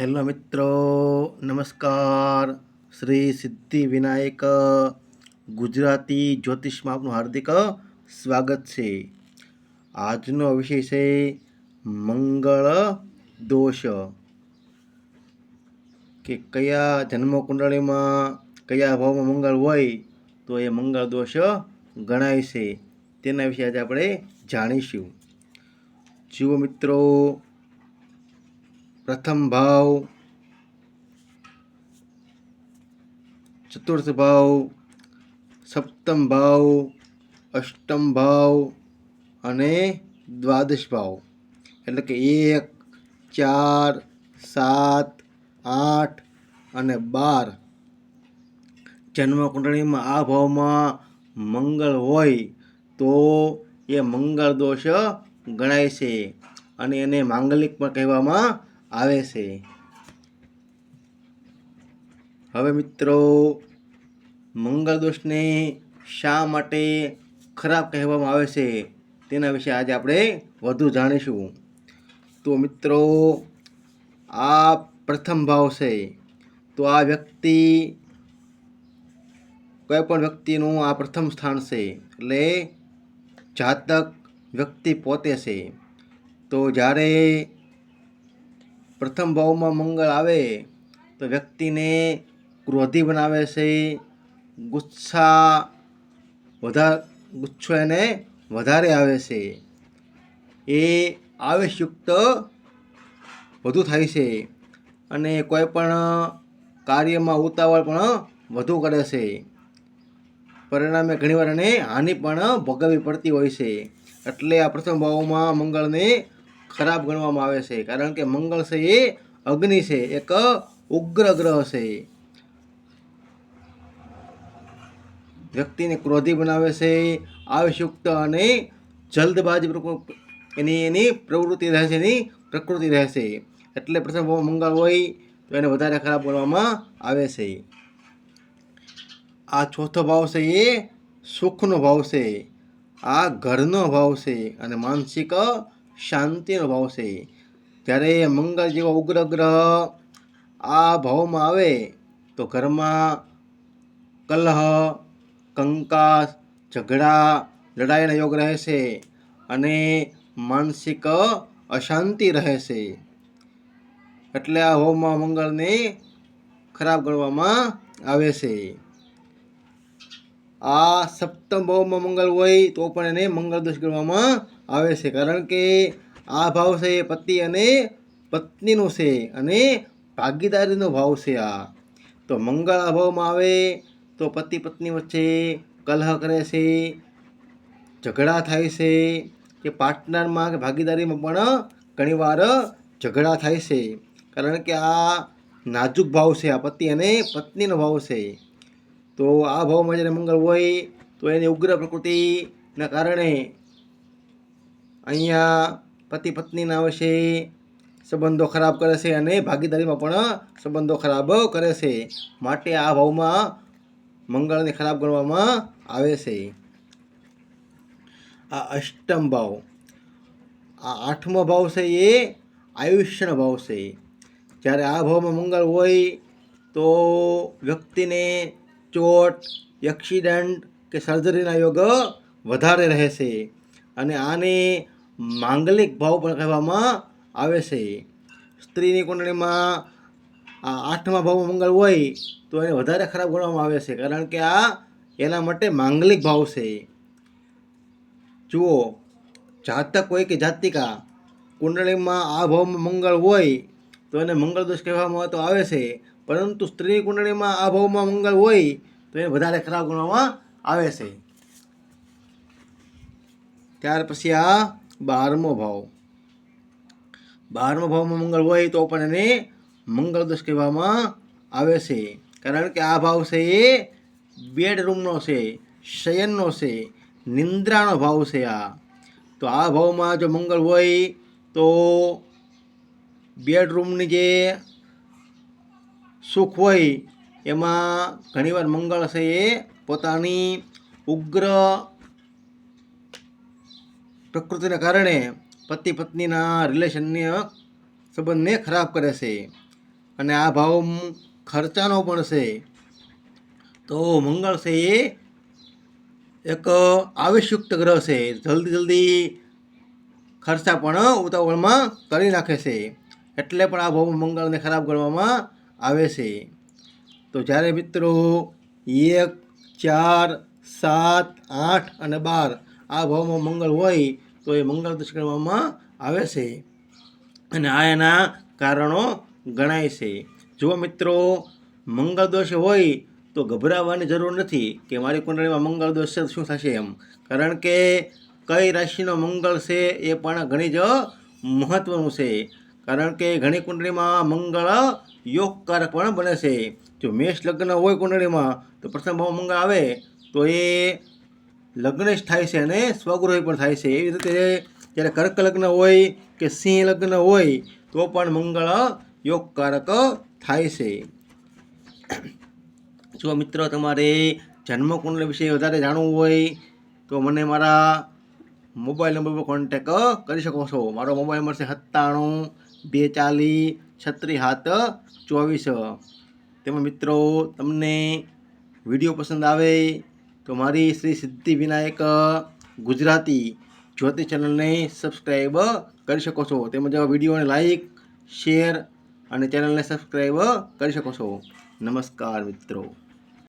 Hello મિત્રો, નમસ્કાર. શ્રી સિદ્ધિ વિનાયક ગુજરાતી જ્યોતિષમાં આપનું હાર્દિક સ્વાગત છે. આજનો વિષય છે મંગળ દોષ. કે કયા જન્મ કુંડળીમાં કયા ભાવમાં મંગળ હોય તો એ મંગળ દોષ ગણાય છે. તેના વિશે આજે આપણે જાણીશું. જુઓ મિત્રો પ્રથમ ભાવ, ચતુર્થ ભાવ, સપ્તમ ભાવ, અષ્ટમ ભાવ અને દ્વાદશ ભાવ. એટલે કે એક, ચાર, સાત, આઠ અને બાર. જન્મકુંડળીમાં આ ભાવમાં મંગળ હોય તો એ મંગળ દોષ ગણાય છે. અને એને માંગલિક પણ કહેવામાં આવે છે હવે મિત્રો, મંગળ દોષને શા માટે ખરાબ કહેવામાં આવે છે તેના વિશે આજે આપણે વધુ જાણીશું. તો મિત્રો, આ પ્રથમ ભાવ છે. તો આ વ્યક્તિ, કોઈ પણ વ્યક્તિનું આ પ્રથમ સ્થાન છે. એટલે જાતક વ્યક્તિ પોતે છે. તો જ્યારે પ્રથમ ભાવમાં મંગળ આવે તો વ્યક્તિને ક્રોધી બનાવે છે, ગુસ્સા વધારે ગુચ્છો એને વધારે આવે છે. એ આવેશયુક્ત વધુ થાય છે અને કોઈ પણ કાર્યમાં ઉતાવળ પણ વધુ કરે છે. પરિણામે ઘણીવાર એને હાનિ પણ ભોગવવી પડતી હોય છે. એટલે આ પ્રથમ ભાવમાં મંગળને ખરાબ ગણવામાં આવે છે. કારણ કે મંગળ છે એ અગ્નિ છે. એક ઉગ્ર ગ્રહ છે. વ્યક્તિને ક્રોધી બનાવે છે આવશ્યુક્ત અને જલ્દબાજી એની એની પ્રવૃત્તિ રહેશે એની પ્રકૃતિ રહેશે એટલે પ્રથમ મંગળ હોય તો એને વધારે ખરાબ ગણવામાં આવે છે. આ ચોથો ભાવ છે એ સુખનો ભાવ છે. આ ઘરનો ભાવ છે અને માનસિક શાંતિનો ભાવ છે. ત્યારે મંગળ જેવો ઉગ્ર ગ્રહ આ ભાવમાં આવે, તો ઘરમાં કલહ, કંકાસ, ઝઘડા, લડાઈના યોગ રહે છે અને માનસિક અશાંતિ રહે છે એટલે આ ભાવમાં મંગળને ખરાબ ગણવામાં આવે છે. આ સપ્તમ ભાવમાં મંગળ હોય, તો પણ એને મંગળ દોષ ગણવામાં આવે છે. કારણ કે આ ભાવ છે એ પતિ અને પત્નીનો છે અને ભાગીદારીનો ભાવ છે આ. તો મંગળ આ ભાવમાં આવે તો પતિ પત્ની વચ્ચે કલહ કરે છે, ઝઘડા થાય છે કે પાર્ટનરમાં કે ભાગીદારીમાં પણ ઘણીવાર ઝઘડા થાય છે. કારણ કે આ નાજુક ભાવ છે, આ પતિ અને પત્નીનો ભાવ છે. તો આ ભાવમાં જ્યારે મંગળ હોય તો એની ઉગ્ર પ્રકૃતિના કારણે અહીંયા પતિ પત્નીના વિશે સંબંધો ખરાબ કરે છે અને ભાગીદારીમાં પણ સંબંધો ખરાબ કરે છે. માટે આ ભાવમાં મંગળને ખરાબ ગણવામાં આવે છે. આ અષ્ટમ ભાવ. આ આઠમો ભાવ છે એ આયુષ્યનો ભાવ છે. જ્યારે આ ભાવમાં મંગળ હોય તો વ્યક્તિને ચોટ, એક્સિડન્ટ કે સર્જરીના યોગ વધારે રહે છે અને આને માંગલિક ભાવ પણ કહેવામાં આવે છે. સ્ત્રીની કુંડળીમાં આઠમા ભાવમાં મંગળ હોય તો એને વધારે ખરાબ ગણવામાં આવે છે, કારણ કે આ એના માટે માંગલિક ભાવ છે. જુઓ, જાતક હોય કે જાતિકા, કુંડળીમાં આ ભાવમાં મંગળ હોય તો એને મંગળ દોષ કહેવામાં તો આવે છે, પરંતુ સ્ત્રીની કુંડળીમાં આ ભાવમાં મંગળ હોય તો એને વધારે ખરાબ ગણવામાં આવે છે. ત્યાર પછી આ બારમો ભાવ. બારમો ભાવમાં મંગળ હોય તો પણ એને મંગળ દોષ કહેવામાં આવે છે. કારણ કે આ ભાવ છે એ બેડરૂમનો છે, શયનનો છે, નિંદ્રાનો ભાવ છે આ. તો આ ભાવમાં જો મંગળ હોય તો બેડરૂમની જે સુખ હોય એમાં ઘણીવાર મંગળ છે એ પોતાની ઉગ્ર પ્રકૃતિના કારણે પતિ પત્નીના રિલેશનને સંબંધને ખરાબ કરે છે અને આ ભાવ ખર્ચાનો પણ છે. તો મંગળ છે એ એક આવેશયુક્ત ગ્રહ છે. જલ્દી જલ્દી ખર્ચા પણ ઉતાવળમાં કરી નાખે છે. એટલે પણ આ ભાવ મંગળને ખરાબ ગણવામાં આવે છે. તો જ્યારે મિત્રો, એક, ચાર, સાત, આઠ અને બાર આ ભાવમાં મંગળ હોય તો એ મંગળ દોષ આવે છે. અને આ એના કારણો ગણાય છે. જો મિત્રો, મંગળ દોષ હોય તો ગભરાવાની જરૂર નથી કે મારી કુંડળીમાં મંગળ દોષ છે શું થશે એમ? કારણ કે કઈ રાશિનો મંગળ છે એ પણ ઘણી જ મહત્વનું છે. કારણ કે ઘણી કુંડળીમાં મંગળ યોગકારક પણ બને છે. જો મેષ લગ્ન હોય કુંડળીમાં, તો પ્રથમ ભાવ મંગળ આવે તો એ લગ્ન જ થાય છે અને સ્વગૃહ પણ થાય છે. એવી રીતે જ્યારે કર્ક લગ્ન હોય કે સિંહ લગ્ન હોય, તો પણ મંગળ યોગકારક થાય છે. જો મિત્રો, તમારે જન્મકુંડલ વિશે વધારે જાણવું હોય, તો મને મારા મોબાઈલ નંબર પર કોન્ટેક કરી શકો છો. મારો મોબાઈલ નંબર છે સત્તાણું બે ચાલીસ છત્રીસ હાથ ચોવીસ. તેમાં મિત્રો, તમને વીડિયો પસંદ આવે તો મારી શ્રી સિદ્ધિ વિનાયક ગુજરાતી જ્યોતિ ચેનલને સબસ્ક્રાઈબ કરી શકો છો. તેમજ વિડીયોને લાઈક, શેર અને ચેનલને સબસ્ક્રાઈબ કરી શકો છો. નમસ્કાર મિત્રો.